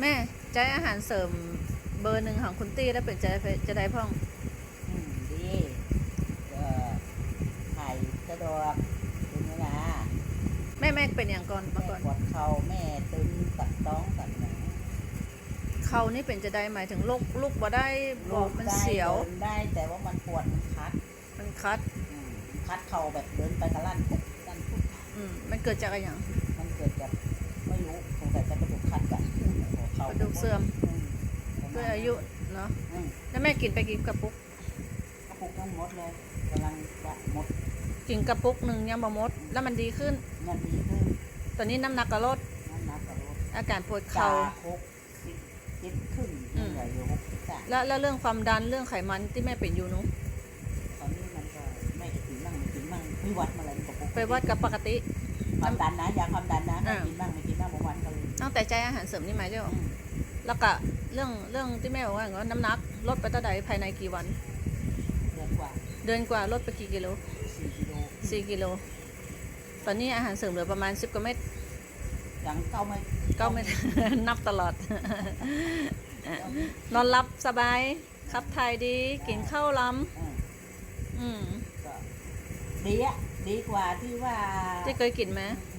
แม่ใจอาหารเสริมเบอร์หนึ่งของคุณตี้แล้วเป็นจะจะได้พ่องอืมดีเอ่อไข่สะดวกเป็นเวลาแม่แม่เป็นอย่างก่อนแม่มาก่อนปวดเข่าแม่ตึงตัดต้องตัดหนังเขานี่เป็นจะได้หมายถึงลูกลูกบ่ได้บอกมันได้เสียวดินได้แต่ว่ามันปวดมันคัดมันคัดอืมคัดเข่าแบบเดินไปกระลั่นปุ๊บลั่นปุ๊บอืมมันเกิดจากอะไรอย่าง มันเกิดจากไม่รู้สงสัยจะกระดูกคัดกันหัว เข่ากระดูกเสื่อมอืมประมาณด้วยอายุเนาะอืมแล้วแม่กินไปกี่กระปุกกระปุกยังหมดเลยกำลังจะหมดกินกระปุกหนึ่งยังบ่หมด แล้วมันดีขึ้นเงินดีขึ้น ตอนนี้น้ำหนักก็ลดน้ำหนักก็ลดอาการปวดจาเข่าหกสิบเจ็ดขึ้นอืมเหลืออยู่หกสิบสามแล้วแล้วเรื่องความดันเรื่องไขมันที่แม่เป็นอยู่หนุตอนนี้มันก็ไม่ได้กินบ้างไม่กินบ้างไปวัดมาแล้วมันก็ปกติไปวัดกับปกติความดันนะยาความดันนะอ่าไม่กินบ้างไม่กินบ้าง แต่ใจอาหารเสริมนี่ไหมเจ้าอืมแล้วก็เรื่องเรื่องที่แม่บอกว่าน้ำหนักลดไปเท่าใดภายในกี่วัน เดือนกว่าเดือนกว่าลดไปกี่กิโลสี่กิโลสี่กิโล ตอนนี้อาหารเสริมเหลือประมาณสิบกว่าเม็ดยังเก้าไม่เก้าเม็ด นับตลอดเก้าไม่นอนหลับสบาย ขับถ่ายดี กินข้าวล้อืมำอืม ก็ดีอะดีกว่าที่ว่า ที่เคยกินไหมเ